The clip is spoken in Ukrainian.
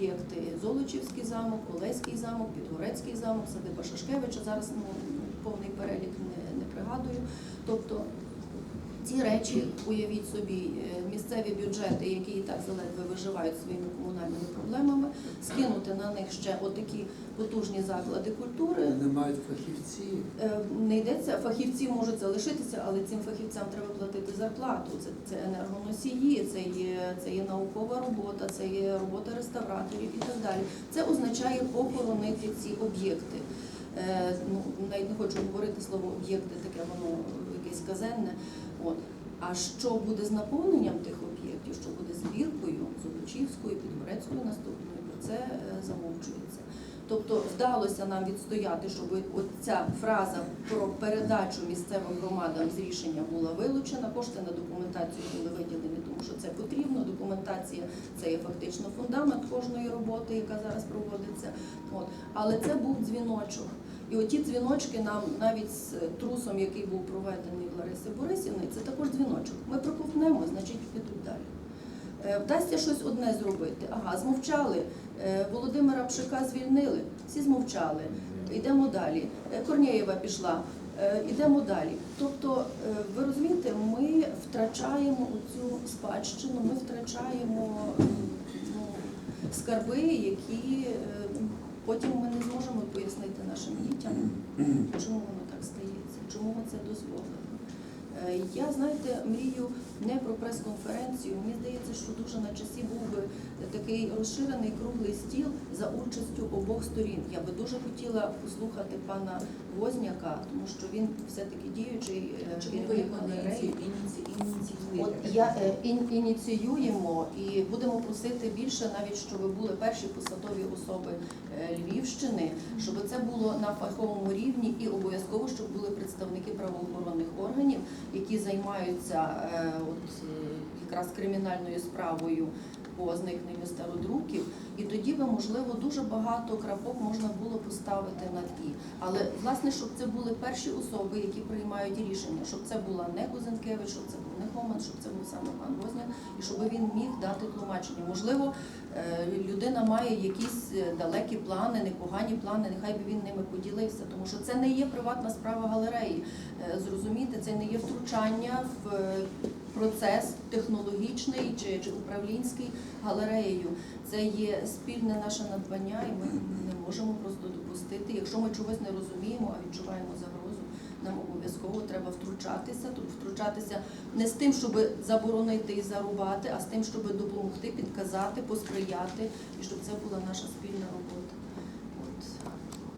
об'єкти Золочівський замок, Олеський замок, Підгорецький замок, садиба Шашкевича. Зараз ну, повний перелік не, не пригадую. Тобто ці речі, уявіть собі, е, місцеві бюджети, які і так заледве виживають своїми комунальними проблемами, скинути на них ще отакі потужні заклади культури. Не мають фахівці. Е, Не йдеться, фахівці можуть залишитися, але цим фахівцям треба платити зарплату. Це, це енергоносії, це є, це є наукова робота, це є робота реставраторів і так далі. Це означає похоронити ці об'єкти. Е, ну, навіть не хочу говорити слово об'єкти, таке воно якесь казенне. От. А що буде з наповненням тих об'єктів, що буде збіркою Золочівською, Підгорецькою наступною, про це е, замовчується. Тобто вдалося нам відстояти, щоб ця фраза про передачу місцевим громадам з рішення була вилучена. Кошти на документацію були виділені, тому що це потрібно. Документація це є фактично фундамент кожної роботи, яка зараз проводиться. От. Але це був дзвіночок. І оті дзвіночки нам навіть з трусом, який був проведений в Лариси Борисівни, це також дзвіночок. Ми проковтнемо, значить підуть далі. Е, Вдасться щось одне зробити. Ага, змовчали. Е, Володимира Пшика звільнили, всі змовчали. Йдемо далі. Е, Корнєєва пішла. Е, Йдемо далі. Тобто, е, ви розумієте, ми втрачаємо цю спадщину, ми втрачаємо ну, скарби, які е, потім чому воно так стається, чому це дозволено. Е, Я, знаєте, мрію не про прес-конференцію. Мені здається, що дуже на часі був би такий розширений круглий стіл за участю обох сторін. Я би дуже хотіла послухати пана Возняка, тому що він все-таки діючий е, Чому ви керівник галереї. Я е, ін- ініціюємо і будемо просити більше, навіть щоб були перші посадові особи е, Львівщини, щоб це було на фаховому рівні і обов'язково, щоб були представники правоохоронних органів, які займаються е, от якраз кримінальною справою по зникненню стародруків, і тоді би можливо дуже багато крапок можна було поставити на ті. Але власне, щоб це були перші особи, які приймають рішення, щоб це була не Кузенкевич, щоб це був не Хоман, щоб це був саме пан Возняк, і щоб він міг дати тлумачення. Можливо, е, людина має якісь е, далекі плани, непогані плани, нехай би він ними поділився, тому що це не є приватна справа галереї. Е, Зрозуміти, це не є втручання в процес технологічний чи, чи управлінський галереєю. Це є спільне наше надбання, і ми не можемо просто допустити. Якщо ми чогось не розуміємо, а відчуваємо загрозу, нам обов'язково треба втручатися. Тут втручатися не з тим, щоб заборонити і зарубати, а з тим, щоб допомогти, підказати, посприяти, і щоб це була наша спільна робота.